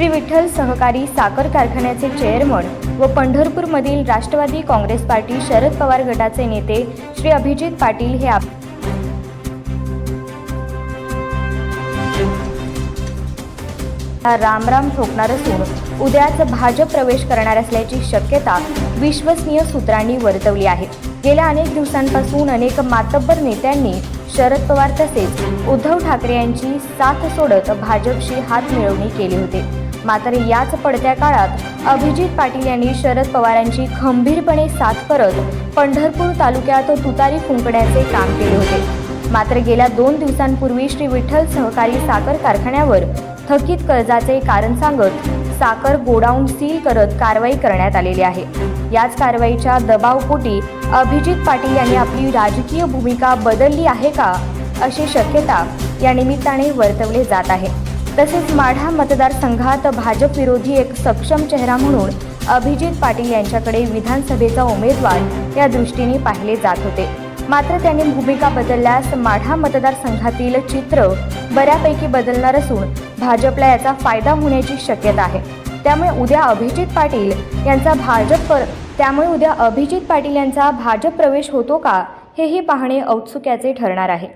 श्री विठ्ठल सहकारी साखर कारखान्याचे चेअरमन व पंढरपूरमधील राष्ट्रवादी काँग्रेस पार्टी शरद पवार गटाचे नेते श्री अभिजित पाटील हे आप रामराम ठोकणार असून उद्याच भाजप प्रवेश करणार असल्याची शक्यता विश्वसनीय सूत्रांनी वर्तवली आहे. गेल्या अनेक दिवसांपासून अनेक मातब्बर नेत्यांनी शरद पवार तसेच उद्धव ठाकरे यांची साथ सोडत भाजपशी हात मिळवणी केली होती. मात्र याच पडत्या काळात अभिजित पाटील यांनी शरद पवारांची खंबीरपणे साथ करत पंढरपूर तालुक्यात तुतारी फुंकण्याचे काम केले होते. मात्र गेल्या दोन दिवसांपूर्वी श्री विठ्ठल सहकारी साखर कारखान्यावर थकीत कर्जाचे कारण सांगत साखर गोडाऊन सील करत कारवाई करण्यात आलेली आहे. याच कारवाईच्या दबावपोटी अभिजित पाटील यांनी आपली राजकीय भूमिका बदलली आहे का अशी शक्यता या निमित्ताने वर्तवले जात आहे. तसेच माढा मतदारसंघात भाजप विरोधी एक सक्षम चेहरा म्हणून अभिजित पाटील यांच्याकडे विधानसभेचा उमेदवार या दृष्टीने पाहिले जात होते. मात्र त्यांनी भूमिका बदलल्यास माढा मतदारसंघातील चित्र बऱ्यापैकी बदलणार असून भाजपला याचा फायदा होण्याची शक्यता आहे. त्यामुळे उद्या अभिजित पाटील यांचा भाजप पर त्यामुळे उद्या अभिजित पाटील यांचा भाजप प्रवेश होतो का हेही पाहणे औत्सुक्याचे ठरणार आहे.